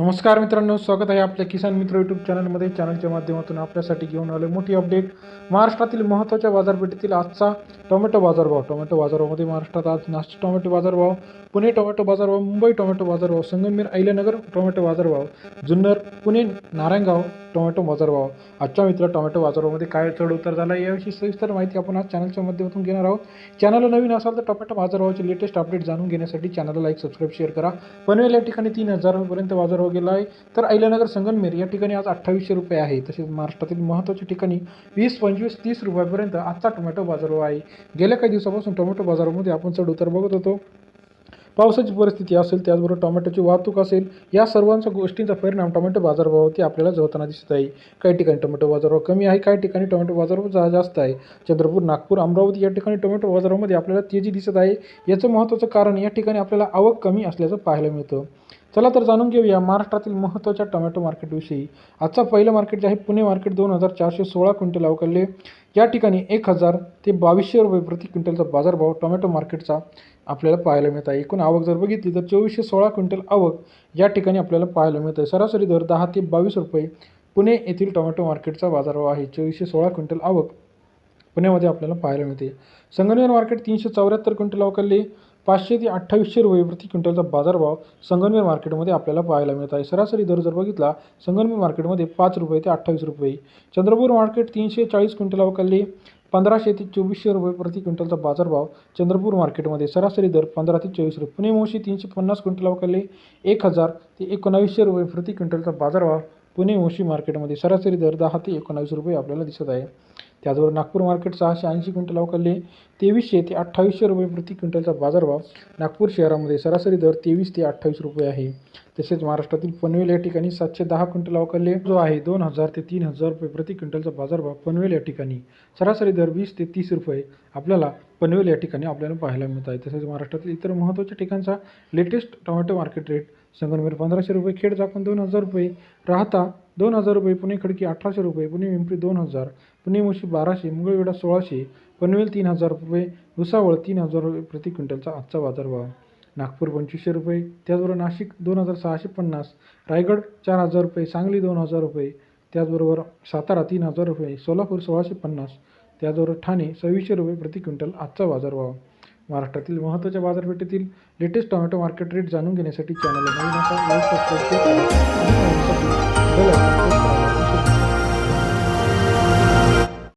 नमस्कार मित्रांनो स्वागत आहे आपल्या किसान मित्र यूट्यूब चॅनलमध्ये चॅनलच्या माध्यमातून आपल्यासाठी घेऊन आले मोठी अपडेट महाराष्ट्रातील महत्त्वाच्या बाजारपेठेतील आजचा टोमॅटो बाजारभाव. टोमॅटो बाजारामध्ये महाराष्ट्रात आज नाशिक टोमॅटो बाजारभाव पुणे टोमॅटो बाजारभाव मुंबई टोमॅटो बाजारभाव संगमनेर अहिल्यानगर टोमॅटो बाजारभाव जुन्नर पुणे नारायणगाव टोमॅटो बाजारभाव आजच्या मित्र टोमॅटो बाजारामध्ये काय चढ उतार झाला याविषयी सविस्तर माहिती आपण आज चॅनलच्या माध्यमातून घेणार आहोत. चॅनलला नवीन असाल तर टोमॅटो बाजारभावाचे लेटेस्ट अपडेट जाणून घेण्यासाठी चॅनलला लाईक सबस्क्राईब शेअर करा. पनवेल या ठिकाणी तीन हजारांपर्यंत बाजारभाव गेला आहे. तर अहिल्यानगर संगमनेर या ठिकाणी आज अठ्ठावीसशे रुपये आहे. तसेच महाराष्ट्रातील महत्त्वाच्या ठिकाणी वीस पंचवीस तीस रुपयापर्यंत आजचा टोमॅटो बाजारभाव आहे. गेल्या काही दिवसापासून टोमॅटो बाजारामध्ये आपण चढ उतार बघत होतो. पावसाची परिस्थिती असेल त्याचबरोबर टोमॅटोची वाहतूक असेल या सर्वांच्या गोष्टींचा परिणाम टोमॅटो बाजारभावावरती आपल्याला जवळताना दिसत आहे. काही ठिकाणी टोमॅटो बाजारभाव कमी आहे काही ठिकाणी टोमॅटो बाजारभाव जा जास्त आहे. चंद्रपूर नागपूर अमरावती या ठिकाणी टोमॅटो बाजारामध्ये आपल्याला तेजी दिसत आहे. याचं महत्त्वाचं कारण या ठिकाणी आपल्याला आवक कमी असल्याचं पाहायला मिळतं. चला तर जाणून घेऊया महाराष्ट्रातील महत्त्वाच्या टोमॅटो मार्केटविषयी. आजचा पहिलं मार्केट जे आहे पुणे मार्केट दोन हजार चारशे सोळा क्विंटल अवकलले या ठिकाणी एक हजार ते बावीसशे रुपये प्रति क्विंटलचा बाजारभाव टोमॅटो मार्केटचा आपल्याला पाहायला मिळत आहे. एकूण आवक जर बघितली तर चोवीसशे सोळा क्विंटल आवक या ठिकाणी आपल्याला पाहायला मिळत आहे. सरासरी दर दहा ते बावीस रुपये पुणे येथील टोमॅटो मार्केटचा बाजारभाव आहे. चोवीसशे सोळा क्विंटल आवक पुण्यामध्ये आपल्याला पाहायला मिळते. संगमनेर मार्केट तीनशे चौऱ्याहत्तर क्विंटल अवकलले पाचशे ते अठ्ठावीसशे रुपये प्रति क्विंटलचा बाजारभाव संगमनेर मार्केटमध्ये आपल्याला पाहायला मिळत आहे. सरासरी दर जर बघितला संगमनेर मार्केटमध्ये पाच रुपये ते अठ्ठावीस रुपये. चंद्रपूर मार्केट तीनशे चाळीस क्विंटल अवकलले पंधराशे ते चोवीसशे रुपये प्रति क्विंटलचा बाजारभाव चंद्रपूर मार्केटमध्ये सरासरी दर पंधरा ते चोवीस रुपये. पुणे मोशी तीनशे पन्नास क्विंटल अवकलले एक हजार ते एकोणावीसशे रुपये प्रति क्विंटलचा बाजारभाव पुणे मोशी मार्केटमध्ये सरासरी दर दहा ते एकोणावीस रुपये आपल्याला दिसत आहे. त्याचबरोबर नागपूर मार्केट सहाशे ऐंशी क्विंटल अवकलले तेवीसशे ते अठ्ठावीसशे रुपये प्रति क्विंटलचा बाजारभाव नागपूर शहरामध्ये सरासरी दर तेवीस ते अठ्ठावीस रुपये आहे. तसेच महाराष्ट्रातील पनवेल या ठिकाणी सातशे दहा क्विंटल अवकलले जो आहे दोन हजार ते तीन हजार रुपये प्रति क्विंटलचा बाजारभाव पनवेल या ठिकाणी सरासरी दर वीस ते तीस रुपये आपल्याला पनवेल या ठिकाणी आपल्याला पाहायला मिळत आहे. तसेच महाराष्ट्रातील इतर महत्त्वाच्या ठिकाणचा latest tomato market rate Sangamner पंधराशे रुपये खेड जाकून दोन हजार रुपये राहता दोन हजार रुपये पुणे खडकी अठराशे रुपये पुणे पिंपरी दोन हजार पुणे मुशी बाराशे मुंगळवेढा सोळाशे पनवेल तीन हजार रुपये भुसावळ तीन हजार रुपये प्रति क्विंटलचा आजचा बाजारभाव. नागपूर पंचवीसशे रुपये त्याचबरोबर नाशिक दोन हजार सहाशे पन्नास रायगड चार हजार रुपये सांगली दोन हजार रुपये त्याचबरोबर सातारा तीन हजार रुपये सोलापूर सोळाशे पन्नास त्याचबरोबर ठाणे सव्वीसशे रुपये प्रति क्विंटल आजचा बाजारभाव. महाराष्ट्रातील महत्त्वाच्या बाजारपेठेतील लेटेस्ट टोमॅटो मार्केट रेट जाणून घेण्यासाठी चॅनलला नवीन असा सबस्क्राईब करा